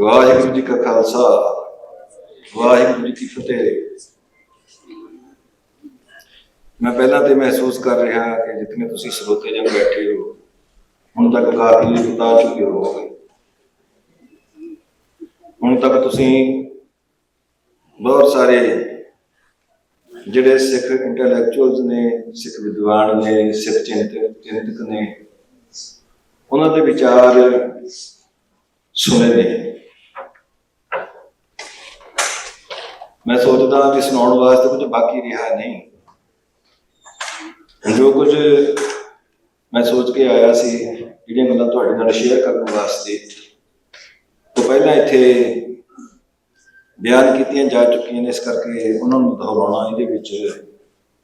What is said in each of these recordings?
ਵਾਹਿਗੁਰੂ ਜੀ ਕਾ ਖਾਲਸਾ, ਵਾਹਿਗੁਰੂ ਜੀ ਕੀ ਫਤਿਹ। ਮੈਂ ਪਹਿਲਾਂ ਤੇ ਮਹਿਸੂਸ ਕਰ ਰਿਹਾ ਕਿ ਜਿਤਨੇ ਤੁਸੀਂ ਸਰੋਤੇ ਜਨ ਬੈਠੇ ਹੋ, ਹੁਣ ਤੱਕ ਕਾਫੀ ਬਤਾ ਚੁੱਕੇ ਹੋ ਹੁਣ ਤੱਕ ਤੁਸੀਂ ਬਹੁਤ ਸਾਰੇ ਜਿਹੜੇ ਸਿੱਖ ਇੰਟੈਲੈਕਚੁਅਲਸ ਨੇ, ਸਿੱਖ ਵਿਦਵਾਨ ਨੇ, ਸਿੱਖ ਚਿੰਤਕ ਚਿੰਤਕ ਨੇ, ਉਹਨਾਂ ਦੇ ਵਿਚਾਰ ਸੁਣੇ ਨੇ। ਮੈਂ ਸੋਚਦਾ ਕਿ ਸੁਣਾਉਣ ਵਾਸਤੇ ਕੁਝ ਬਾਕੀ ਰਿਹਾ ਨਹੀਂ। ਜੋ ਕੁਝ ਮੈਂ ਸੋਚ ਕੇ ਆਇਆ ਸੀ, ਜਿਹੜੀਆਂ ਗੱਲਾਂ ਤੁਹਾਡੇ ਨਾਲ ਸ਼ੇਅਰ ਕਰਨ ਵਾਸਤੇ ਤੋਂ ਪਹਿਲਾਂ ਇੱਥੇ ਬਿਆਨ ਕੀਤੀਆਂ ਜਾ ਚੁੱਕੀਆਂ ਨੇ, ਇਸ ਕਰਕੇ ਉਹਨਾਂ ਨੂੰ ਦੁਹਰਾਉਣਾ, ਇਹਦੇ ਵਿੱਚ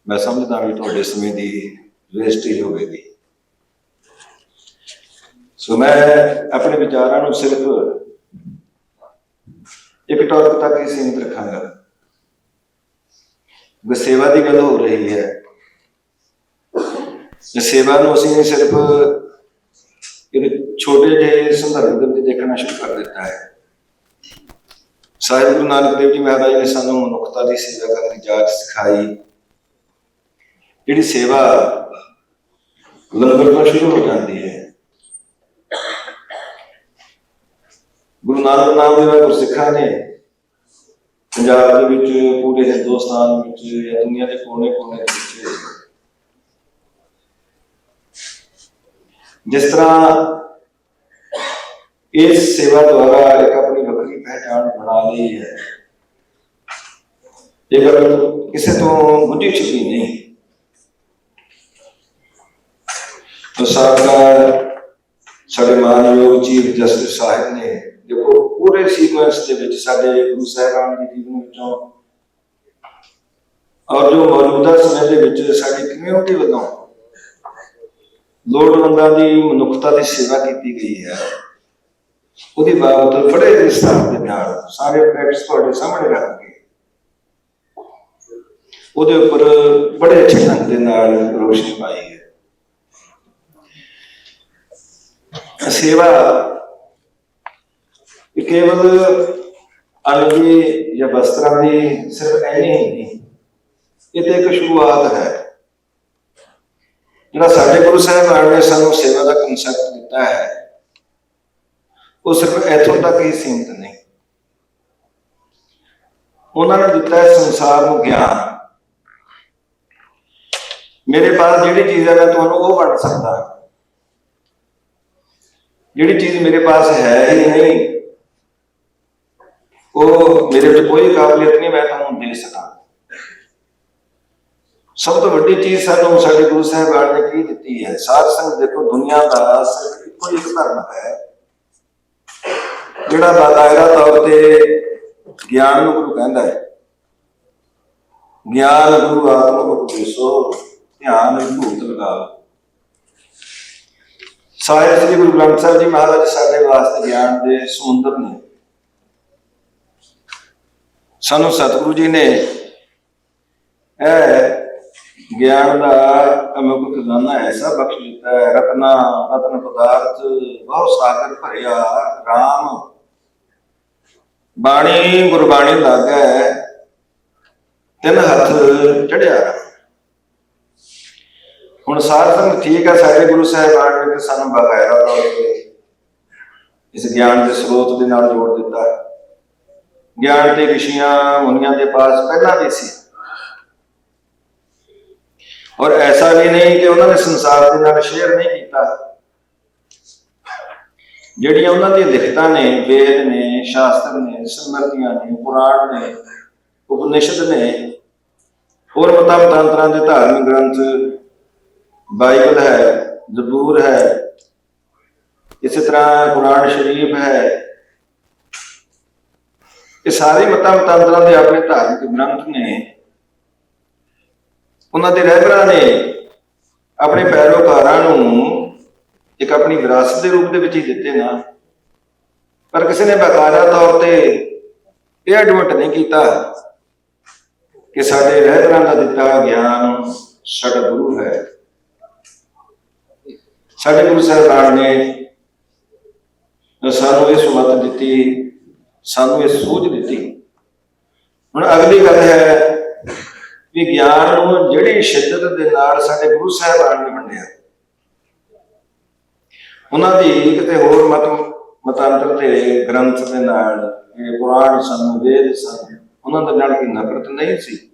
ਮੈਂ ਸਮਝਦਾ ਵੀ ਤੁਹਾਡੇ ਸਮੇਂ ਦੀ ਵੇਸਟੇਜ ਹੋਵੇਗੀ ਸੋ। ਮੈਂ ਆਪਣੇ ਵਿਚਾਰਾਂ ਨੂੰ ਸਿਰਫ ਇੱਕ ਟੌਪਿਕ ਤੱਕ ਹੀ ਸੀਮਿਤ ਰੱਖਾਂਗਾ। ਸੇਵਾ ਦੀ ਗੱਲ ਹੋ ਰਹੀ ਹੈ। ਤੇ ਸੇਵਾ ਨੂੰ ਅਸੀਂ ਸਿਰਫ ਇੱਕ ਛੋਟੇ ਜਿਹੇ ਸੰਦਰਭ ਦੇ ਵਿੱਚ ਦੇਖਣਾ ਸ਼ੁਰੂ ਕਰ ਦਿੱਤਾ ਹੈ। ਸਾਹਿਬ ਗੁਰੂ ਨਾਨਕ ਦੇਵ ਜੀ ਮਹਾਰਾਜ ਨੇ ਸਾਨੂੰ ਮਨੁੱਖਤਾ ਦੀ ਸੇਵਾ ਕਰਨ ਦੀ ਜਾਚ ਸਿਖਾਈ। ਜਿਹੜੀ ਸੇਵਾ ਲੰਗਰ ਤੋਂ ਸ਼ੁਰੂ ਹੋ ਜਾਂਦੀ ਹੈ। ਗੁਰੂ ਨਾਨਕ ਨਾਮ ਦੇ ਗੁਰਸਿੱਖਾਂ ਨੇ ਪੰਜਾਬ ਦੇ ਵਿੱਚ ਪੂਰੇ ਹਿੰਦੁਸਤਾਨ ਵਿੱਚ ਜਾਂ ਦੁਨੀਆ ਦੇ ਕੋਨੇ-ਕੋਨੇ ਦੇ ਵਿੱਚ ਜਿਸ ਤਰ੍ਹਾਂ ਇਸ ਸੇਵਾ ਦੁਆਰਾ ਇੱਕ ਆਪਣੀ ਵੱਖਰੀ ਪਹਿਚਾਣ ਬਣਾ ਲਈ ਹੈ। ਇਹ ਗੱਲ ਕਿਸੇ ਤੋਂ ਗੁੱਝੀ ਛੁਪੀ ਨਹੀਂ, ਤਾਂ ਸਾਡਾ ਸਾਡੇ ਮਾਨਯੋਗ ਚੀਫ ਜਸਟਿਸ ਸਾਹਿਬ ਨੇ ਦੇਖੋ, ਪੂਰੇ ਸੀਕੁਐਂਸ ਦੇ ਵਿੱਚ ਸਾਡੇ ਗੁਰੂ ਸਾਹਿਬਾਨ ਦੇ ਜੀਵਨ ਵਿੱਚੋਂ ਔਰ ਜੋ ਮੌਜੂਦਾ ਸਮੇਂ ਦੇ ਵਿੱਚ ਸਾਡੀ ਕਮਿਊਨਿਟੀ ਵੱਲੋਂ ਲੋੜਵੰਦਾਂ ਦੀ ਮਨੁੱਖਤਾ ਦੀ ਸੇਵਾ ਕੀਤੀ ਗਈ ਹੈ, ਉਹਦੀ ਬਾਬਤ ਬੜੇ ਵਿਸਥਾਰ ਦੇ ਨਾਲ ਸਾਰੇ ਫੈਕਟਸ ਤੁਹਾਡੇ ਸਾਹਮਣੇ ਰੱਖ ਕੇ ਉਹਦੇ ਉੱਪਰ ਬੜੇ ਅੱਛੇ ਢੰਗ ਦੇ ਨਾਲ ਰੋਸ਼ਨੀ ਪਾਈ ਹੈ। ਸੇਵਾ ਇਹ ਕੇਵਲ ਅਨੁਜੀ ਜਾਂ ਵਸਤਰਾਂ ਦੀ ਸਿਰਫ ਐਨੀ ਹੀ ਨਹੀਂ ਇਹ ਤੇ ਇੱਕ ਸ਼ੁਰੂਆਤ ਹੈ। ਜਿਹੜਾ ਸਾਡੇ ਗੁਰੂ ਸਾਹਿਬਾਨ ਨੇ ਸਾਨੂੰ ਸੇਵਾ ਦਾ ਕਨਸੈਪਟ ਦਿੱਤਾ ਹੈ, ਉਹ ਸਿਰਫ ਇੱਥੋਂ ਤੱਕ ਹੀ ਸੀਮਿਤ ਨਹੀਂ। ਉਹਨਾਂ ਨੇ ਦਿੱਤਾ ਹੈ ਸੰਸਾਰ ਨੂੰ ਗਿਆਨ। ਮੇਰੇ ਪਾਸ ਜਿਹੜੀ ਚੀਜ਼ ਹੈ, ਮੈਂ ਤੁਹਾਨੂੰ ਉਹ ਵੰਡ ਸਕਦਾ। ਜਿਹੜੀ ਚੀਜ਼ ਮੇਰੇ ਪਾਸ ਹੈ ਹੀ ਨਹੀਂ ਉਹ ਮੇਰੇ ਵਿੱਚ ਕੋਈ ਕਾਬਲੀਅਤ ਨਹੀਂ, ਮੈਂ ਤੁਹਾਨੂੰ ਦੇ ਸਕਾਂ। ਸਭ ਤੋਂ ਵੱਡੀ ਚੀਜ਼ ਸਾਨੂੰ ਸਾਡੇ ਗੁਰੂ ਸਾਹਿਬਾਨ ਨੇ ਕੀ ਦਿੱਤੀ ਹੈ? ਸਾਧ ਸੰਗਤ ਦੇਖੋ, ਦੁਨੀਆ ਦਾ ਸਿਰਫ ਇੱਕੋ ਇੱਕ ਧਰਮ ਹੈ, ਜਿਹੜਾ ਬਾਦਾਇਰਾ ਤੌਰ ਤੇ ਗਿਆਨ ਨੂੰ ਗੁਰੂ ਕਹਿੰਦਾ ਹੈ। ਗਿਆਨ ਗੁਰੂ ਆਤਮ ਉਪਦੇਸੋ ਧਿਆਨ ਭੂਤ ਲਗਾਓ। ਸਾਹਿਬ ਸ੍ਰੀ ਗੁਰੂ ਗ੍ਰੰਥ ਸਾਹਿਬ ਜੀ ਮਹਾਰਾਜ ਸਾਡੇ ਵਾਸਤੇ ਗਿਆਨ ਦੇ ਸਮੁੰਦਰ ਨੇ। ਸਾਨੂੰ ਸਤਿਗੁਰੂ ਜੀ ਨੇ ਇਹ ਗਿਆਨ ਦਾ ਅਮੁਕ ਖਜ਼ਾਨਾ ਐਸਾ ਬਖਸ਼ ਦਿੱਤਾ ਹੈ, ਰਤਨਾ, ਰਤਨ ਪਦਾਰਥ, ਬਹੁਤ ਸਾਗਰ ਭਰਿਆ RAM ਬਾਣੀ, ਗੁਰਬਾਣੀ ਲਾਗਾ ਹੈ, ਤਿੰਨ ਹੱਥ ਚੜਿਆ ਹੁਣ ਸਾਧ ਸੰਗਤ ਠੀਕ ਹੈ ਸਾਡੇ ਗੁਰੂ ਸਾਹਿਬਾਨ ਨੇ ਸਾਨੂੰ ਬਕਾਇਦਾ ਤੌਰ ਤੇ ਇਸ ਗਿਆਨ ਦੇ ਸਰੋਤ ਦੇ ਨਾਲ ਜੋੜ ਦਿੱਤਾ। ਹੈ ਗਿਆਨ ਤੇ ਰਿਸ਼ੀਆਂ ਮੁਨੀਆਂ ਦੇ ਪਾਸ ਪਹਿਲਾਂ ਵੀ ਸੀ। ਔਰ ਐਸਾ ਵੀ ਨਹੀਂ ਕਿ ਉਹਨਾਂ ਨੇ ਸੰਸਾਰ ਦੇ ਨਾਲ ਸ਼ੇਅਰ ਨਹੀਂ ਕੀਤਾ। ਜਿਹੜੀਆਂ ਉਹਨਾਂ ਦੀਆਂ ਲਿਖਤਾਂ ਨੇ, ਵੇਦ ਨੇ, ਸ਼ਾਸਤਰ ਨੇ ਸਮਰਤੀਆਂ ਨੇ, ਪੁਰਾਣ ਨੇ, ਉਪਨਿਸ਼ਦ ਨੇ, ਹੋਰ ਮਤਾਂ ਮਤਾਂਤਰਾਂ ਦੇ ਧਾਰਮਿਕ ਗ੍ਰੰਥ, ਬਾਈਬਲ ਹੈ, ਜ਼ਬੂਰ ਹੈ, ਇਸੇ ਤਰ੍ਹਾਂ ਕੁਰਾਨ ਸ਼ਰੀਫ ਹੈ ਇਹ ਸਾਰੇ ਮਤਾਂ ਮਤਾਂਤਰਾਂ ਦੇ ਆਪਣੇ ਧਾਰਮਿਕ ਗ੍ਰੰਥ ਨੇ। ਉਹਨਾਂ ਦੇ ਰਹਿਬਰਾਂ ਨੇ ਆਪਣੇ ਪੈਰੋਕਾਰਾਂ ਨੂੰ ਇੱਕ ਆਪਣੀ ਵਿਰਾਸਤ ਦੇ ਰੂਪ ਦੇ ਵਿੱਚ ਹੀ ਦਿੱਤੇ ਨਾ। ਪਰ ਕਿਸੇ ਨੇ ਬਕਾਇਦਾ ਤੌਰ ਤੇ ਇਹ ਐਡਮਿਟ ਨਹੀਂ ਕੀਤਾ ਕਿ ਸਾਡੇ ਰਹਿਬਰਾਂ ਦਾ ਦਿੱਤਾ ਗਿਆਨ ਸਾਡਾ ਗੁਰੂ ਹੈ। ਸਾਡੇ ਗੁਰੂ ਸਾਹਿਬਾਨ ਨੇ ਸਾਨੂੰ ਇਹ ਸੁਮਤ ਦਿੱਤੀ ਸਾਨੂੰ ਇਹ ਸੂਝ ਦਿੱਤੀ। ਹੁਣ ਅਗਲੀ ਗੱਲ ਹੈ ਵੀ ਗਿਆਨ ਨੂੰ ਜਿਹੜੀ ਸ਼ਿੱਦਤ ਦੇ ਨਾਲ ਸਾਡੇ ਗੁਰੂ ਸਾਹਿਬਾਨ ਨੇ ਵੰਡਿਆ। ਉਹਨਾਂ ਦੀ ਕਿਤੇ ਹੋਰ ਮਤ, ਮਤਾਂਤਰ ਤੇ ਗ੍ਰੰਥ ਦੇ ਨਾਲ ਇਹ ਪੁਰਾਣ ਸਨ ਵੇਦ ਸਨ। ਉਹਨਾਂ ਦੇ ਨਾਲ ਕੋਈ ਨਫ਼ਰਤ ਨਹੀਂ ਸੀ।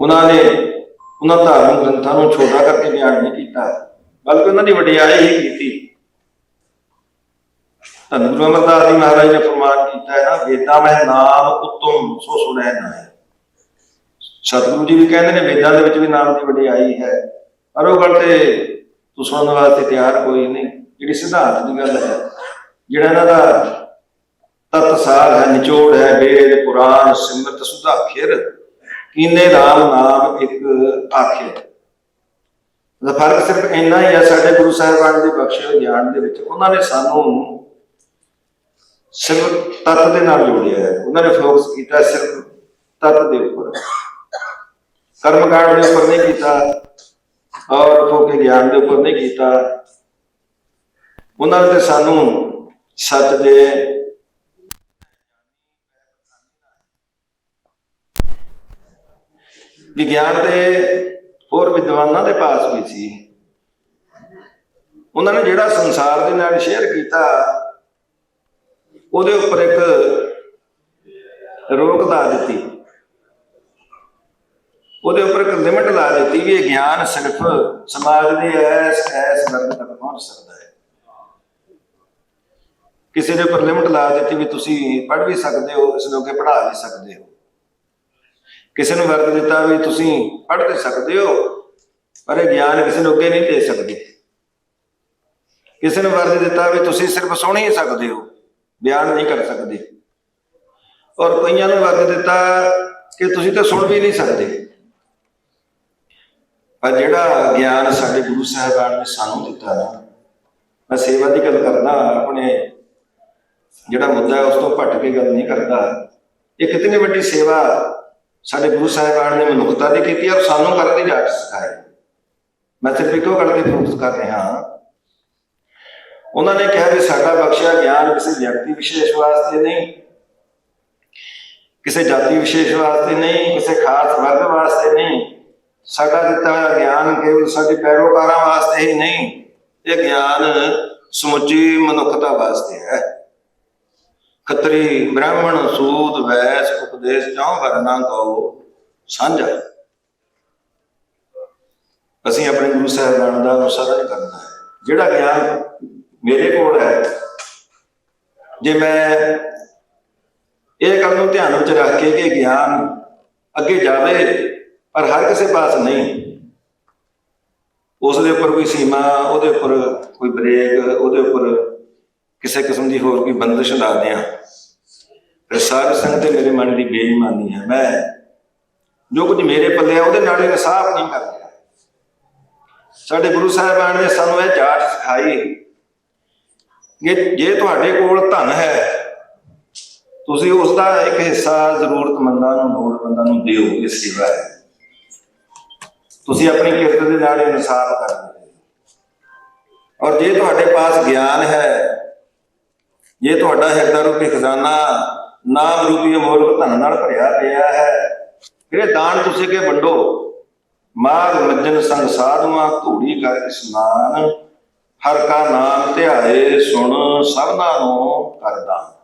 ਉਹਨਾਂ ਨੇ ਉਹਨਾਂ ਧਾਰਮਿਕ ਗ੍ਰੰਥਾਂ ਨੂੰ ਛੋਟਾ ਕਰਕੇ ਬਿਆਨ ਨਹੀਂ ਕੀਤਾ। ਬਲਕਿ ਉਹਨਾਂ ਦੀ ਵਡਿਆਈ ਹੀ ਕੀਤੀ। ਧੰਨ ਗੁਰੂ ਅਮਰਦਾਸ ਜੀ ਮਹਾਰਾਜ ਨੇ ਫਰਮਾਨ ਕੀਤਾ ਹੈ ਨਾ ਵੇਦਾਂ ਮੈਂ ਨਾਮ ਉਤਮ ਸੋ ਸੁਣੈ ਨਾਏ ਸਤਿਗੁਰੂ ਜੀ ਵੀ ਕਹਿੰਦੇ ਨੇ, ਵੇਦਾਂ ਦੇ ਵਿੱਚ ਵੀ ਨਾਮ ਦੀ ਵਡਿਆਈ ਹੈ। ਪਰ ਉਹ ਗੱਲ ਤੇ ਤੂੰ ਸੁਣਨ ਵਾਸਤੇ ਤਿਆਰ ਕੋਈ ਨਹੀਂ, ਜਿਹੜੀ ਸਿਧਾਂਤ ਦੀ ਗੱਲ ਹੈ। ਜਿਹੜਾ ਇਹਨਾਂ ਦਾ ਤਤਸਾਰ ਹੈ, ਨਿਚੋੜ ਹੈ ਵੇਦ ਪੁਰਾਣ, ਸਿਮਰਤ ਸੁਧਾਖਿਰ ਕੀਨੇ ਰਾਮ ਨਾਮ ਇੱਕ ਆਖਿਰ ਦਾ ਫ਼ਰਕ ਸਿਰਫ ਇੰਨਾ ਹੀ ਹੈ, ਸਾਡੇ ਗੁਰੂ ਸਾਹਿਬਾਨ ਦੇ ਬਖਸ਼ੇ ਗਿਆਨ ਦੇ ਵਿੱਚ, ਉਹਨਾਂ ਨੇ ਸਾਨੂੰ ਸਿਰਫ ਤਤ ਦੇ ਨਾਲ ਜੋੜਿਆ ਹੈ। ਉਹਨਾਂ ਨੇ ਫੋਕਸ ਕੀਤਾ ਸਿਰਫ ਤਤ ਦੇ ਉੱਪਰ। ਕਰਮ ਕਾਂਡ ਦੇ ਉੱਪਰ ਨਹੀਂ ਕੀਤਾ, ਔਰ ਫੋਕੇ ਗਿਆਨ ਦੇ ਉੱਪਰ ਨਹੀਂ ਕੀਤਾ। ਉਹਨਾਂ ਨੇ ਤੇ ਸਾਨੂੰ ਸੱਚ ਦੇ ਵਿਗਿਆਨ ਦੇ ਹੋਰ ਵਿਦਵਾਨਾਂ ਦੇ ਪਾਸ ਵੀ ਸੀ। ਉਹਨਾਂ ਨੇ ਜਿਹੜਾ ਸੰਸਾਰ ਦੇ ਨਾਲ ਸ਼ੇਅਰ ਕੀਤਾ ਉਹਦੇ ਉੱਪਰ ਇੱਕ ਰੋਕ ਲਾ ਦਿੱਤੀ। ਉਹਦੇ ਉੱਪਰ ਇੱਕ ਲਿਮਟ ਲਾ ਦਿੱਤੀ ਵੀ ਇਹ ਗਿਆਨ ਸਿਰਫ ਸਮਾਜ ਦੇ ਐਸ ਐਸ ਵਰਗ ਤੱਕ ਪਹੁੰਚ ਸਕਦਾ ਹੈ। ਕਿਸੇ ਦੇ ਉੱਪਰ ਲਿਮਟ ਲਾ ਦਿੱਤੀ ਵੀ ਤੁਸੀਂ ਪੜ੍ਹ ਵੀ ਸਕਦੇ ਹੋ, ਇਸ ਨੂੰ ਅੱਗੇ ਪੜ੍ਹਾ ਵੀ ਸਕਦੇ ਹੋ। ਕਿਸੇ ਨੂੰ ਵਰਤ ਦਿੱਤਾ ਵੀ ਤੁਸੀਂ ਪੜ੍ਹ ਤੇ ਸਕਦੇ ਹੋ, ਪਰ ਇਹ ਗਿਆਨ ਕਿਸੇ ਨੂੰ ਅੱਗੇ ਨਹੀਂ ਦੇ ਸਕਦੇ। ਕਿਸੇ ਨੂੰ ਵਰਤ ਦਿੱਤਾ ਵੀ ਤੁਸੀਂ ਸਿਰਫ ਸੁਣ ਹੀ ਸਕਦੇ ਹੋ। ਬਿਆਨ ਨਹੀਂ ਕਰ ਸਕਦੇ। ਔਰ ਕਈਆਂ ਨੂੰ ਵਰਤ ਦਿੱਤਾ ਕਿ ਤੁਸੀਂ ਤਾਂ ਸੁਣ ਵੀ ਨਹੀਂ ਸਕਦੇ। ਪਰ ਜਿਹੜਾ ਗਿਆਨ ਸਾਡੇ ਗੁਰੂ ਸਾਹਿਬਾਨ ਨੇ ਸਾਨੂੰ ਦਿੱਤਾ ਨਾ ਮੈਂ ਸੇਵਾ ਦੀ ਗੱਲ ਕਰਦਾ, ਆਪਣੇ ਜਿਹੜਾ ਮੁੱਦਾ ਹੈ ਉਸ ਤੋਂ ਭੱਟ ਕੇ ਗੱਲ ਨਹੀਂ ਕਰਦਾ। ਇਹ ਕਿਤਨੀ ਵੱਡੀ ਸੇਵਾ ਸਾਡੇ ਗੁਰੂ ਸਾਹਿਬਾਨ ਨੇ ਮਨੁੱਖਤਾ ਦੀ ਕੀਤੀ ਔਰ ਸਾਨੂੰ ਕਰਨ ਦੀ ਜਾਚ ਸਿਖਾਈ। ਮੈਂ ਸਿਰਫ ਇੱਕੋ ਗੱਲ ਤੇ ਫੋਕਸ ਕਰ ਰਿਹਾ ਹਾਂ ਉਹਨਾਂ ਨੇ ਕਿਹਾ ਵੀ ਸਾਡਾ ਬਖਸ਼ਿਆ ਗਿਆਨ ਕਿਸੇ ਵਿਅਕਤੀ ਵਿਸ਼ੇਸ਼ ਵਾਸਤੇ ਨਹੀਂ, ਕਿਸੇ ਜਾਤੀ ਵਿਸ਼ੇਸ਼ ਵਾਸਤੇ ਨਹੀਂ, ਕਿਸੇ ਖਾਸ ਵਰਗ ਵਾਸਤੇ ਨਹੀਂ। ਸਾਡਾ ਦਿੱਤਾ ਹੋਇਆ ਗਿਆਨ ਕੇਵਲ ਸਾਡੇ ਪੈਰੋਕਾਰਾਂ ਵਾਸਤੇ ਹੀ ਨਹੀਂ, ਇਹ ਗਿਆਨ ਸਮੁੱਚੀ ਮਨੁੱਖਤਾ ਵਾਸਤੇ ਹੈ। ਖੱਤਰੀ ਬ੍ਰਾਹਮਣ ਸੂਦ ਵੈਸ, ਉਪਦੇਸ਼ ਚੌਂ ਵਰਨਾ ਕਹੋ ਸਾਂਝਾ। ਅਸੀਂ ਆਪਣੇ ਗੁਰੂ ਸਾਹਿਬਾਨ ਦਾ ਅਨੁਸਰਣ ਕਰਨਾ ਹੈ। ਜਿਹੜਾ ਗਿਆਨ ਮੇਰੇ ਕੋਲ ਹੈ। ਜੇ ਮੈਂ ਇਹ ਗੱਲ ਨੂੰ ਧਿਆਨ ਵਿੱਚ ਰੱਖ ਕੇ ਕਿ ਗਿਆਨ ਅੱਗੇ ਜਾਵੇ, ਪਰ ਹਰ ਕਿਸੇ ਪਾਸ ਨਹੀਂ। ਉਸ ਦੇ ਉੱਪਰ ਕੋਈ ਸੀਮਾ, ਉਹਦੇ ਉੱਪਰ ਕੋਈ ਬ੍ਰੇਕ, ਉਹਦੇ ਉੱਪਰ ਕਿਸੇ ਕਿਸਮ ਦੀ ਹੋਰ ਕੋਈ ਬੰਦਸ਼ ਲਾ ਦਿਆਂ। ਫਿਰ ਸਾਧ ਤੇ ਮੇਰੇ ਮਨ ਦੀ ਬੇਈਮਾਨੀ ਹੈ। ਮੈਂ ਜੋ ਕੁਝ ਮੇਰੇ ਪੱਲੇ ਆ, ਉਹਦੇ ਨਾਲ ਇਨਸਾਫ ਨਹੀਂ ਕਰ ਰਿਹਾ ਸਾਡੇ ਗੁਰੂ ਸਾਹਿਬਾਨ ਨੇ ਸਾਨੂੰ ਇਹ ਜਾਚ ਸਿਖਾਈ ਕਿ ਜੇ ਤੁਹਾਡੇ ਕੋਲ ਧਨ ਹੈ, ਤੁਸੀਂ ਉਸ ਦਾ ਇੱਕ ਹਿੱਸਾ ਜ਼ਰੂਰਤਮੰਦਾਂ ਨੂੰ, ਲੋੜਵੰਦਾਂ ਨੂੰ ਦਿਓ ਇਹ ਸੇਵਾ ਹੈ ਤੁਸੀਂ ਆਪਣੀ ਕਿਰਤ ਦੇ ਨਾਲ ਇਨਸਾਫ ਕਰਦੇ ਔਰ ਜੇ ਤੁਹਾਡੇ ਪਾਸ ਗਿਆਨ ਹੈ, ਜੇ ਤੁਹਾਡਾ ਹਿਰਦਾ ਰੂਪੀ ਖਜ਼ਾਨਾ ਨਾਮ ਰੂਪੀ ਅਮੋਲਕ ਧਨ ਨਾਲ ਭਰਿਆ ਪਿਆ ਹੈ ਫਿਰ ਦਾਨ ਤੁਸੀਂ ਕੇ ਵੰਡੋ। ਮਾਗ ਮੱਜਨ ਸੰਗ ਸਾਧੂਆਂ, ਧੂੜੀ ਕਰ ਇਸਨਾਨ ਹਰ ਕਾ ਨਾਮ ਧਿਆਏ ਸੁਣ ਸਭਨਾ ਨੂੰ ਕਰਦਾ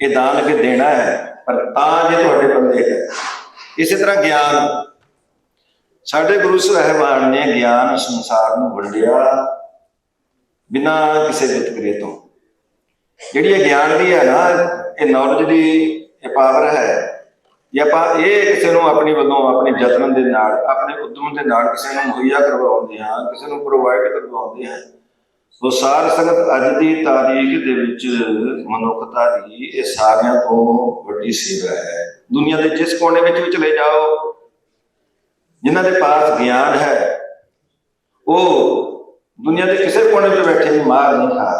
ਇਹ ਦਾਨ ਕੇ ਦੇਣਾ ਹੈ, ਪਰ ਤਾਂ ਜੇ ਤੁਹਾਡੇ ਬੰਦੇ ਹੈ। ਇਸੇ ਤਰ੍ਹਾਂ ਗਿਆਨ। ਸਾਡੇ ਗੁਰੂ ਸਾਹਿਬਾਨ ਨੇ ਗਿਆਨ ਸੰਸਾਰ ਨੂੰ ਵੰਡਿਆ ਬਿਨਾਂ ਕਿਸੇ ਵਿਤਕਰੇ ਤੋਂ। ਜਿਹੜੀ ਇਹ ਗਿਆਨ ਦੀ ਹੈ ਨਾ, ਇਹ ਨੌਲੇਜ ਦੀ ਇਹ ਪਾਵਰ ਹੈ। ਜੇ ਆਪਾਂ ਇਹ ਕਿਸੇ ਨੂੰ ਆਪਣੀ ਵੱਲੋਂ ਆਪਣੇ ਯਤਨ ਦੇ ਨਾਲ, ਆਪਣੇ ਉਦਮ ਦੇ ਨਾਲ ਕਿਸੇ ਨੂੰ ਮੁਹੱਈਆ ਕਰਵਾਉਂਦੇ ਹਾਂ, ਕਿਸੇ ਨੂੰ ਪ੍ਰੋਵਾਈਡ ਕਰਵਾਉਂਦੇ ਹਾਂ ਸੋ ਸਾਰ ਸੰਗਤ ਅੱਜ ਦੀ ਤਾਰੀਖ ਦੇ ਵਿੱਚ ਮਨੁੱਖਤਾ ਦੀ ਇਹ ਸਾਰਿਆਂ ਤੋਂ ਵੱਡੀ ਸੇਵਾ ਹੈ। ਦੁਨੀਆ ਦੇ ਜਿਸ ਕੋਨੇ ਵਿੱਚ ਵੀ ਚਲੇ ਜਾਓ, ਜਿਨ੍ਹਾਂ ਦੇ ਪਾਸ ਗਿਆਨ ਹੈ, ਉਹ ਦੁਨੀਆ ਦੇ ਕਿਸੇ ਕੋਨੇ ਵਿੱਚ ਬੈਠੇ ਵੀ ਮਾਰ ਨਹੀਂ ਖਾ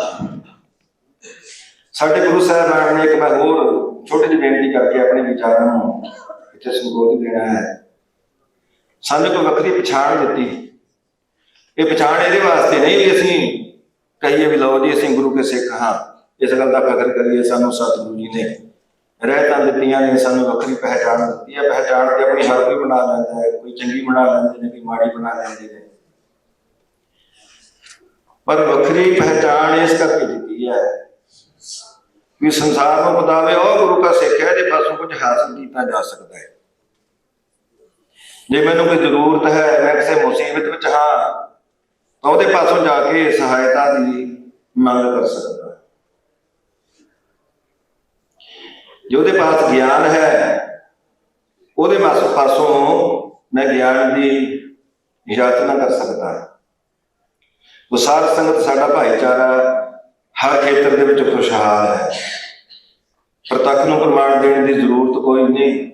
ਸਾਡੇ ਗੁਰੂ ਸਾਹਿਬਾਨ ਨੇ ਇੱਕ ਮੈਂ ਹੋਰ ਛੋਟੀ ਜਿਹੀ ਬੇਨਤੀ ਕਰਕੇ ਆਪਣੇ ਵਿਚਾਰਾਂ ਨੂੰ ਇੱਥੇ ਸੰਬੋਧਨ ਦੇਣਾ ਹੈ। ਸਾਨੂੰ ਕੋਈ ਵੱਖਰੀ ਪਛਾਣ ਦਿੱਤੀ। ਇਹ ਪਛਾਣ ਇਹਦੇ ਵਾਸਤੇ ਨਹੀਂ ਵੀ ਅਸੀਂ ਕਹੀਏ ਵੀ ਲਓ ਜੀ, ਅਸੀਂ ਗੁਰੂ ਕੇ ਸਿੱਖ ਹਾਂ। ਇਸ ਗੱਲ ਦਾ ਫਖਰ ਕਰੀਏ, ਸਾਨੂੰ ਸਤਿਗੁਰੂ ਜੀ ਨੇ ਰਹਿਤਾਂ ਦਿੱਤੀਆਂ ਨੇ, ਸਾਨੂੰ ਵੱਖਰੀ ਪਹਿਚਾਣ ਦਿੱਤੀ ਹੈ। ਪਹਿਚਾਣ ਤੇ ਆਪਣੀ ਹਰ ਕੋਈ ਬਣਾ ਲੈਂਦਾ ਹੈ, ਕੋਈ ਚੰਗੀ ਬਣਾ ਲੈਂਦੇ ਨੇ, ਕੋਈ ਮਾੜੀ ਬਣਾ ਲੈਂਦੇ ਨੇ। ਪਰ ਵੱਖਰੀ ਪਹਿਚਾਣ ਇਸ ਕਰਕੇ ਦਿੱਤੀ ਹੈ ਕਿ ਸੰਸਾਰ ਨੂੰ ਬਤਾਵੇ ਉਹ ਗੁਰੂ ਕਾ ਸਿੱਖ ਹੈ ਜੇ ਪਾਸੋਂ ਕੁਝ ਹਾਸਲ ਕੀਤਾ ਜਾ ਸਕਦਾ ਹੈ। ਜੇ ਮੈਨੂੰ ਕੋਈ ਜ਼ਰੂਰਤ ਹੈ, ਮੈਂ ਕਿਸੇ ਮੁਸੀਬਤ ਵਿੱਚ ਹਾਂ, ਤਾਂ ਉਹਦੇ ਪਾਸੋਂ ਜਾ ਕੇ ਸਹਾਇਤਾ ਦੀ ਮੰਗ ਕਰ ਸਕਦਾ ਜੇ ਉਹਦੇ ਪਾਸ ਗਿਆਨ ਹੈ, ਉਹਦੇ ਪਾਸੋਂ ਮੈਂ ਗਿਆਨ ਦੀ ਯਾਤਨਾ ਕਰ ਸਕਦਾ ਹਾਂ। ਉਹ ਸਾਧ ਸੰਗਤ ਸਾਡਾ ਭਾਈਚਾਰਾ ਹਰ ਖੇਤਰ ਦੇ ਵਿੱਚ ਖੁਸ਼ਹਾਲ ਹੈ। ਪ੍ਰਤੱਖ ਨੂੰ ਪ੍ਰਮਾਣ ਦੇਣ ਦੀ ਜ਼ਰੂਰਤ ਕੋਈ ਨਹੀਂ।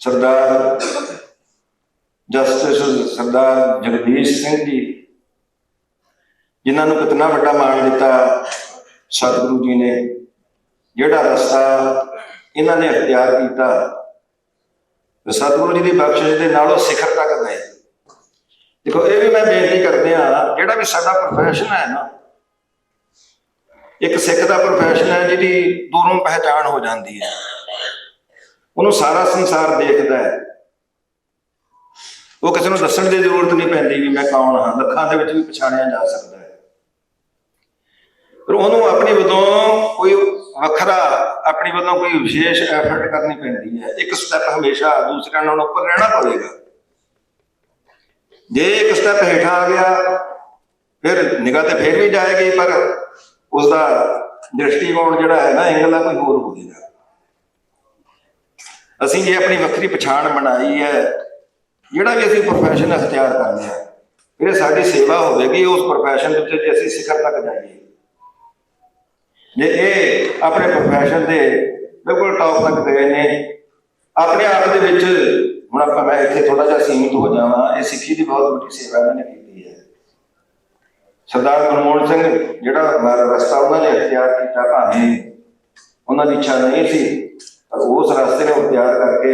ਸਰਦਾਰ ਜਸਟਿਸ ਸਰਦਾਰ ਜਗਦੀਸ਼ ਸਿੰਘ ਜੀ, ਜਿਨ੍ਹਾਂ ਨੂੰ ਕਿਤਨਾ ਵੱਡਾ ਮਾਣ ਦਿੱਤਾ ਸਤਿਗੁਰੂ ਜੀ ਨੇ, ਜਿਹੜਾ ਰਸਤਾ ਇਹਨਾਂ ਨੇ ਅਖਤਿਆਰ ਕੀਤਾ ਸਤਿਗੁਰੂ ਜੀ ਦੀ ਬਖਸ਼ਿਸ਼ ਦੇ ਨਾਲ ਉਹ ਸਿਖਰ ਤੱਕ ਗਏ। ਦੇਖੋ, ਇਹ ਵੀ ਮੈਂ ਬੇਨਤੀ ਕਰਦੇ ਆ ਜਿਹੜਾ ਵੀ ਸਾਡਾ ਪ੍ਰੋਫੈਸ਼ਨ ਹੈ ਨਾ ਇੱਕ ਸਿੱਖ ਦਾ ਪ੍ਰੋਫੈਸ਼ਨ ਹੈ ਜਿਹਦੀ ਦੂਰੋਂ ਪਹਿਚਾਣ ਹੋ ਜਾਂਦੀ ਹੈ। ਉਹਨੂੰ ਸਾਰਾ ਸੰਸਾਰ ਦੇਖਦਾ ਹੈ। ਉਹ ਕਿਸੇ ਨੂੰ ਦੱਸਣ ਦੀ ਜ਼ਰੂਰਤ ਨਹੀਂ ਪੈਂਦੀ ਵੀ ਮੈਂ ਕੌਣ ਹਾਂ। ਲੱਖਾਂ ਦੇ ਵਿੱਚ ਵੀ ਪਛਾਣਿਆ ਜਾ ਸਕਦਾ ਹੈ। ਪਰ ਉਹਨੂੰ ਆਪਣੀ ਵੱਲੋਂ ਕੋਈ ਵੱਖਰਾ, ਆਪਣੀ ਵੱਲੋਂ ਕੋਈ ਵਿਸ਼ੇਸ਼ ਐਫਰਟ ਕਰਨੀ ਪੈਂਦੀ ਹੈ। ਇੱਕ ਸਟੈਪ ਹਮੇਸ਼ਾ ਦੂਸਰਿਆਂ ਨਾਲੋਂ ਉੱਪਰ ਰਹਿਣਾ ਪਵੇਗਾ। ਜੇ ਇੱਕ ਸਟੈਪ ਹੇਠਾਂ ਆ ਗਿਆ, ਫਿਰ ਨਿਗਾਹ ਤੇ ਫੇਰ ਵੀ ਜਾਏਗੀ, ਪਰ ਉਸ ਦਾ ਦ੍ਰਿਸ਼ਟੀਕੋਣ ਜਿਹੜਾ ਹੈ ਨਾ ਐਂਗਲ ਆ ਕੋਈ ਹੋਰ ਹੋਵੇਗਾ ਅਸੀਂ ਜੇ ਆਪਣੀ ਵੱਖਰੀ ਪਛਾਣ ਬਣਾਈ ਹੈ, ਜਿਹੜਾ ਵੀ ਅਸੀਂ ਪ੍ਰੋਫੈਸ਼ਨ ਅਖਤਿਆਰ ਕਰਦੇ ਹਾਂ, ਫਿਰ ਸਾਡੀ ਸੇਵਾ ਹੋਵੇਗੀ, ਉਸ ਪ੍ਰੋਫੈਸ਼ਨ ਦੇ ਉੱਤੇ ਜੇ ਅਸੀਂ ਸਿਖਰ ਤੱਕ ਜਾਈਏ। ਜੇ ਇਹ ਆਪਣੇ ਪ੍ਰੋਫੈਸ਼ਨ ਦੇ ਬਿਲਕੁਲ ਟੌਪ ਤੱਕ ਗਏ ਨੇ, ਆਪਣੇ ਆਪ ਦੇ ਵਿੱਚ ਹੁਣ ਆਪਾਂ ਮੈਂ ਇੱਥੇ ਥੋੜਾ ਜਿਹਾ ਸੀਮਿਤ ਹੋ ਜਾਵਾਂ, ਇਹ ਸਿੱਖੀ ਦੀ ਬਹੁਤ ਵੱਡੀ ਸੇਵਾ ਇਹਨਾਂ ਨੇ ਕੀਤੀ। ਸਰਦਾਰ ਮਨਮੋਹਨ ਸਿੰਘ, ਜਿਹੜਾ ਰਸਤਾ ਉਹਨਾਂ ਨੇ ਅਖਤਿਆਰ ਕੀਤਾ, ਭਾਵੇਂ ਉਹਨਾਂ ਦੀ ਇੱਛਾ ਨਹੀਂ ਸੀ, ਪਰ ਉਸ ਰਸਤੇ ਨੂੰ ਅਖਤਿਆਰ ਕਰਕੇ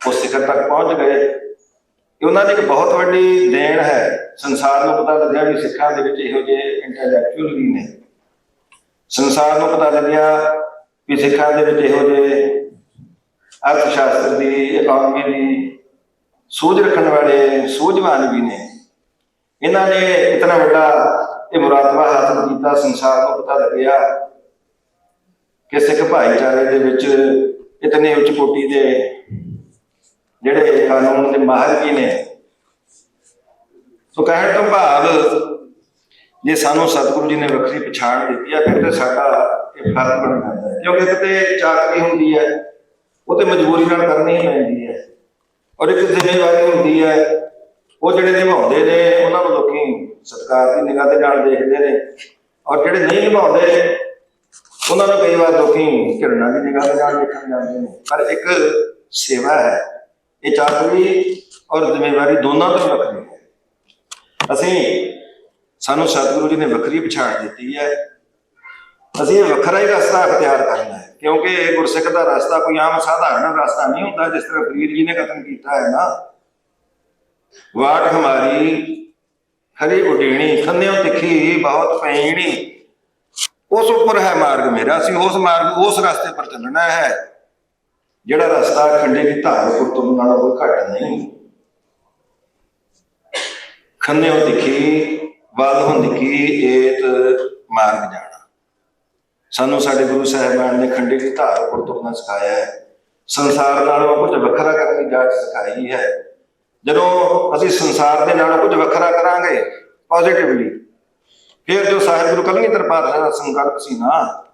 ਉਸ ਸਿਖਰ ਤੱਕ ਪਹੁੰਚ ਗਏ। ਇਹ ਉਹਨਾਂ ਦੀ ਇੱਕ ਬਹੁਤ ਵੱਡੀ ਦੇਣ ਹੈ। ਸੰਸਾਰ ਨੂੰ ਪਤਾ ਲੱਗਿਆ ਵੀ ਸਿੱਖਾਂ ਦੇ ਵਿੱਚ ਇਹੋ ਜਿਹੇ ਇੰਟੈਲੈਕਚੁਅਲ ਵੀ ਨੇ। ਸੰਸਾਰ ਨੂੰ ਪਤਾ ਲੱਗਿਆ ਵੀ ਸਿੱਖਾਂ ਦੇ ਵਿੱਚ ਇਹੋ ਜਿਹੇ ਅਰਥ ਸ਼ਾਸਤਰ ਦੀ ਇਕਨੋਮੀ ਦੀ ਸੂਝ ਰੱਖਣ ਵਾਲੇ ਸੂਝਵਾਨ ਵੀ ਨੇ। ਇਹਨਾਂ ਨੇ ਇਤਨਾ ਵੱਡਾ ਇਹ ਮੁਰਾਦਬਾ ਹਾਸਲ ਕੀਤਾ, ਸੰਸਾਰ ਨੂੰ ਪਤਾ ਲੱਗਿਆ ਕਿ ਸਿੱਖ ਭਾਈਚਾਰੇ ਦੇ ਵਿੱਚ ਇਤਨੇ ਉੱਚ ਕੋਟੀ ਦੇ ਜਿਹੜੇ ਕਾਨੂੰਨ ਦੇ ਮਾਹਿਰ ਵੀ ਨੇ। ਸੋ ਕਹਿਣ ਤੋਂ ਭਾਵ, ਜੇ ਸਾਨੂੰ ਸਤਿਗੁਰੂ ਜੀ ਨੇ ਵੱਖਰੀ ਪਛਾਣ ਦਿੱਤੀ ਹੈ ਫਿਰ ਤੇ ਸਾਡਾ ਇਹ ਫ਼ਰਕ ਬਣ ਜਾਂਦਾ ਹੈ। ਕਿਉਂਕਿ ਕਿਤੇ ਚਾਕਰੀ ਹੁੰਦੀ ਹੈ, ਉਹ ਤੇ ਮਜਬੂਰੀ ਨਾਲ ਕਰਨੀ ਹੀ ਪੈਂਦੀ ਹੈ। ਔਰ ਇੱਕ ਜ਼ਿੰਮੇਵਾਰੀ ਹੁੰਦੀ ਹੈ ਉਹ ਜਿਹੜੇ ਨਿਭਾਉਂਦੇ ਨੇ, ਉਹਨਾਂ ਨੂੰ ਲੋਕੀ ਸਤਿਕਾਰ ਦੀ ਨਿਗਾਹ ਤੇ ਨਾਲ ਦੇਖਦੇ ਨੇ। ਔਰ ਜਿਹੜੇ ਨਹੀਂ ਨਿਭਾਉਂਦੇ, ਉਹਨਾਂ ਨੂੰ ਕਈ ਵਾਰ ਲੋਕੀ ਘਿਰਣਾ ਦੀ ਨਿਗਾਹ ਦੇ ਨਾਲ ਦੇਖਣ ਜਾਂਦੇ ਨੇ। ਪਰ ਇੱਕ ਸੇਵਾ ਹੈ, ਇਹ ਚਾਕਰੀ ਔਰ ਜ਼ਿੰਮੇਵਾਰੀ ਦੋਨਾਂ ਤੋਂ ਵੱਖਰੀ ਹੈ। ਅਸੀਂ, ਸਾਨੂੰ ਸਤਿਗੁਰੂ ਜੀ ਨੇ ਵੱਖਰੀ ਪਛਾਣ ਦਿੱਤੀ ਹੈ। ਅਸੀਂ ਇਹ ਵੱਖਰਾ ਹੀ ਰਸਤਾ ਅਖਤਿਆਰ ਕਰਨਾ ਹੈ, ਕਿਉਂਕਿ ਗੁਰਸਿੱਖ ਦਾ ਰਸਤਾ ਕੋਈ ਆਮ ਸਾਧਾਰਨ ਰਸਤਾ ਨਹੀਂ ਹੁੰਦਾ, ਜਿਸ ਤਰ੍ਹਾਂ ਫਰੀਦ ਜੀ ਨੇ ਕਥਨ ਕੀਤਾ ਹੈ ਨਾ। ਵਾਟ ਹਮਾਰੀ ਹਰੀ ਉਡੇਣੀ ਖੰਨਿਓ ਤਿੱਖੀ, ਬਹੁਤ ਪੈਣੀ ਉਸ ਉੱਪਰ ਹੈ ਮਾਰਗ ਮੇਰਾ, ਅਸੀਂ ਉਸ ਮਾਰਗ, ਉਸ ਰਸਤੇ ਪਰ ਚੱਲਣਾ ਹੈ। ਜਿਹੜਾ ਰਸਤਾ ਖੰਡੇ ਦੀ ਧਾਰ ਪੁਰਤੋਂ ਨਾਲ ਕੋਈ ਘੱਟ ਨਹੀਂ। ਖੰਨਿਓ ਤਿੱਖੀ, ਵੱਲ ਹੁੰਦੀ ਏਤ ਮਾਰਗ ਜਾਣਾ। ਸਾਨੂੰ ਸਾਡੇ ਗੁਰੂ ਸਾਹਿਬਾਨ ਨੇ ਖੰਡੇ ਦੀ ਧਾਰ ਉੱਪਰ ਤੁਰਨਾ ਸਿਖਾਇਆ ਹੈ। ਸੰਸਾਰ ਨਾਲੋਂ ਕੁਝ ਵੱਖਰਾ ਕਰਨ ਦੀ ਜਾਚ ਸਿਖਾਈ ਹੈ। ਜਦੋਂ ਅਸੀਂ ਸੰਸਾਰ ਦੇ ਨਾਲ ਕੁਝ ਵੱਖਰਾ ਕਰਾਂਗੇ ਪੋਜ਼ਿਟਿਵਲੀ ਫਿਰ ਜੋ ਸਾਹਿਬ ਗੁਰੂ ਕਲਗੀਧਰ ਪਾਤਸ਼ਾਹ ਦਾ ਸੰਕਲਪ ਸੀ ਨਾ,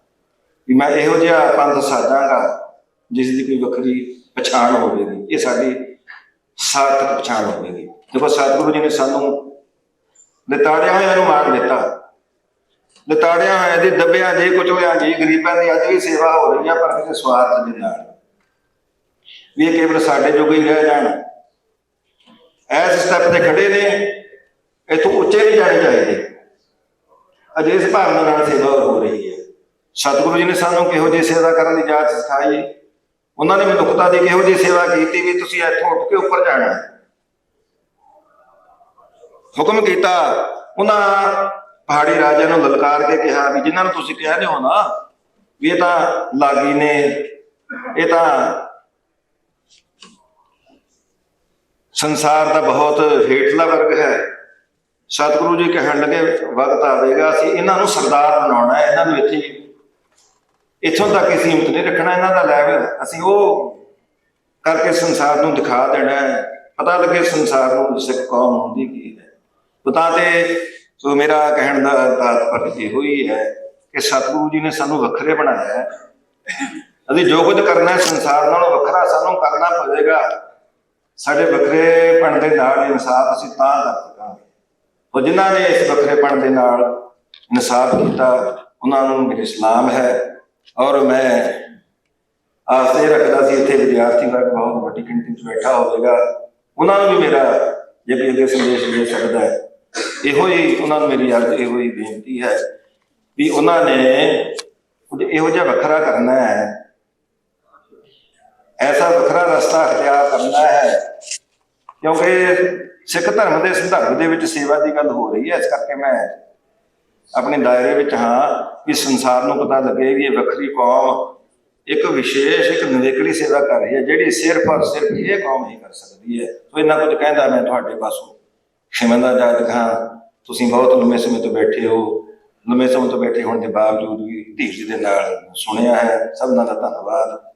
ਵੀ ਮੈਂ ਇਹੋ ਜਿਹਾ ਪੰਥ ਸਾਜਾਂਗਾ, ਜਿਸ ਦੀ ਕੋਈ ਵੱਖਰੀ ਪਛਾਣ ਹੋਵੇਗੀ, ਇਹ ਸਾਡੀ ਸਾਰਥਕ ਪਛਾਣ ਹੋਵੇਗੀ। ਦੇਖੋ, ਸਤਿਗੁਰੂ ਜੀ ਨੇ ਸਾਨੂੰ ਲਿਤਾੜਿਆ ਹੋਇਆਂ ਨੂੰ ਮਾਰ ਦਿੱਤਾ। ਲਿਤਾੜਿਆ ਹੋਇਆ ਦੇ ਦੱਬਿਆ ਜੇ ਕੁਝ ਹੋਇਆ, ਜੀ ਗਰੀਬਾਂ ਦੀ ਅੱਜ ਵੀ ਸੇਵਾ ਹੋ ਰਹੀ ਆ, ਪਰ ਕਿਸੇ ਸਵਾਰਥ ਦੇ ਨਾਲ। ਵੀ ਇਹ ਕੇਵਲ ਸਾਡੇ ਜੋਗੇ ਹੀ ਰਹਿ ਜਾਣ। ਐਸ ਸਟੈਪ ਤੇ ਖੜੇ ਨੇ, ਇਥੋਂ ਉੱਚੇ ਨਹੀਂ ਜਾਣੇ ਚਾਹੀਦੇ। ਅਜੇ ਇਸ ਭਾਵਨਾ ਨਾਲ ਸੇਵਾ ਹੋ ਰਹੀ ਹੈ। ਸਤਿਗੁਰੂ ਜੀ ਨੇ ਸਾਨੂੰ ਕਿਹੋ ਜਿਹੀ ਸੇਵਾ ਕਰਨ ਦੀ ਜਾਚ ਸਿਖਾਈ। ਉਹਨਾਂ ਨੇ ਮਨੁੱਖਤਾ ਦੀ ਕਿਹੋ ਜਿਹੀ ਸੇਵਾ ਕੀਤੀ ਵੀ ਤੁਸੀਂ ਇੱਥੋਂ ਉੱਠ ਕੇ ਉੱਪਰ ਜਾਣਾ। ਹੈ ਹੁਕਮ ਕੀਤਾ, ਉਹਨਾਂ ਪਹਾੜੀ ਰਾਜਿਆਂ ਨੂੰ ਲਲਕਾਰ ਕੇ ਕਿਹਾ ਵੀ ਜਿਨ੍ਹਾਂ ਨੂੰ ਤੁਸੀਂ ਕਹਿ ਰਹੇ ਹੋ ਨਾ ਵੀ ਇਹ ਤਾਂ ਲਾਗੀ ਨੇ, ਇਹ ਤਾਂ ਸੰਸਾਰ ਦਾ ਬਹੁਤ ਹੇਠਲਾ ਵਰਗ ਹੈ। ਸਤਿਗੁਰੂ ਜੀ ਕਹਿਣ ਲੱਗੇ, ਵਕਤ ਆਵੇਗਾ ਅਸੀਂ ਇਹਨਾਂ ਨੂੰ ਸਰਦਾਰ ਬਣਾਉਣਾ ਹੈ, ਇਹਨਾਂ ਨੂੰ ਇੱਥੇ ਇੱਥੋਂ ਤੱਕ ਹੀ ਸੀਮਤ ਨਹੀਂ ਰੱਖਣਾ, ਇਹਨਾਂ ਦਾ ਲੈਵਲ। ਅਸੀਂ ਉਹ ਕਰਕੇ ਸੰਸਾਰ ਨੂੰ ਦਿਖਾ ਦੇਣਾ ਹੈ। ਪਤਾ ਲੱਗੇ ਸੰਸਾਰ ਨੂੰ ਸਿੱਖ ਕੌਮ ਹੁੰਦੀ ਕੀ ਹੈ। ਪਤਾ ਤੇ ਸੋ ਮੇਰਾ ਕਹਿਣ ਦਾ ਤਾਤਪਰ ਇਹੋ ਹੀ ਹੈ ਕਿ ਸਤਿਗੁਰੂ ਜੀ ਨੇ ਸਾਨੂੰ ਵੱਖਰੇ ਬਣਾਇਆ ਹੈ। ਅਸੀਂ ਜੋ ਕੁਝ ਕਰਨਾ ਹੈ, ਸੰਸਾਰ ਨਾਲੋਂ ਵੱਖਰਾ ਸਾਨੂੰ ਕਰਨਾ ਪਵੇਗਾ। ਸਾਡੇ ਵੱਖਰੇਪਣ ਦੇ ਨਾਲ ਇਨਸਾਫ ਅਸੀਂ ਤਾਂ ਕਰ ਸਕਾਂਗੇ ਉਹ ਜਿਨ੍ਹਾਂ ਨੇ ਇਸ ਵੱਖਰੇਪਣ ਦੇ ਨਾਲ ਇਨਸਾਫ ਕੀਤਾ, ਉਹਨਾਂ ਨੂੰ ਮੇਰੀ ਸਲਾਮ ਹੈ ਔਰ ਮੈਂ ਆਸ ਇਹ ਰੱਖਦਾ ਸੀ ਇੱਥੇ ਵਿਦਿਆਰਥੀ ਵਰਗ ਬਹੁਤ ਵੱਡੀ ਗਿਣਤੀ ਵਿੱਚ ਬੈਠਾ ਹੋਵੇਗਾ। ਉਹਨਾਂ ਨੂੰ ਵੀ ਮੇਰਾ ਜੇ ਵੀ ਅੱਗੇ ਸੰਦੇਸ਼ ਦੇ ਸਕਦਾ ਹੈ, ਇਹੋ ਹੀ ਉਹਨਾਂ ਨੂੰ ਮੇਰੀ ਅੱਜ ਇਹੋ ਹੀ ਬੇਨਤੀ ਹੈ ਵੀ ਉਹਨਾਂ ਨੇ ਕੁਝ ਇਹੋ ਜਿਹਾ ਵੱਖਰਾ ਕਰਨਾ ਹੈ ਐਸਾ ਵੱਖਰਾ ਰਸਤਾ ਅਖਤਿਆਰ ਕਰਨਾ ਹੈ। ਕਿਉਂਕਿ ਸਿੱਖ ਧਰਮ ਦੇ ਸੰਦਰਭ ਦੇ ਵਿੱਚ ਸੇਵਾ ਦੀ ਗੱਲ ਹੋ ਰਹੀ ਹੈ। ਇਸ ਕਰਕੇ ਮੈਂ ਆਪਣੇ ਦਾਇਰੇ ਵਿੱਚ ਹਾਂ ਕਿ ਸੰਸਾਰ ਨੂੰ ਪਤਾ ਲੱਗੇ ਵੀ ਇਹ ਵੱਖਰੀ ਕੌਮ ਇੱਕ ਵਿਸ਼ੇਸ਼, ਇੱਕ ਨਿਵੇਕਲੀ ਸੇਵਾ ਕਰ ਰਹੀ ਹੈ, ਜਿਹੜੀ ਸਿਰਫ ਔਰ ਸਿਰਫ ਇਹ ਕੌਮ ਹੀ ਕਰ ਸਕਦੀ ਹੈ। ਸੋ ਇਹਨਾਂ ਕੁਝ ਕਹਿੰਦਾ ਮੈਂ ਤੁਹਾਡੇ ਪਾਸੋਂ। ਖਿਮੰਦਾ ਜਾਤ ਖਾਂ, ਤੁਸੀਂ ਬਹੁਤ ਲੰਮੇ ਸਮੇਂ ਤੋਂ ਬੈਠੇ ਹੋ। ਲੰਮੇ ਸਮੇਂ ਤੋਂ ਬੈਠੇ ਹੋਣ ਦੇ ਬਾਵਜੂਦ ਵੀ ਧੀਰਜ ਦੇ ਨਾਲ ਸੁਣਿਆ ਹੈ। ਸਭਨਾਂ ਦਾ ਧੰਨਵਾਦ।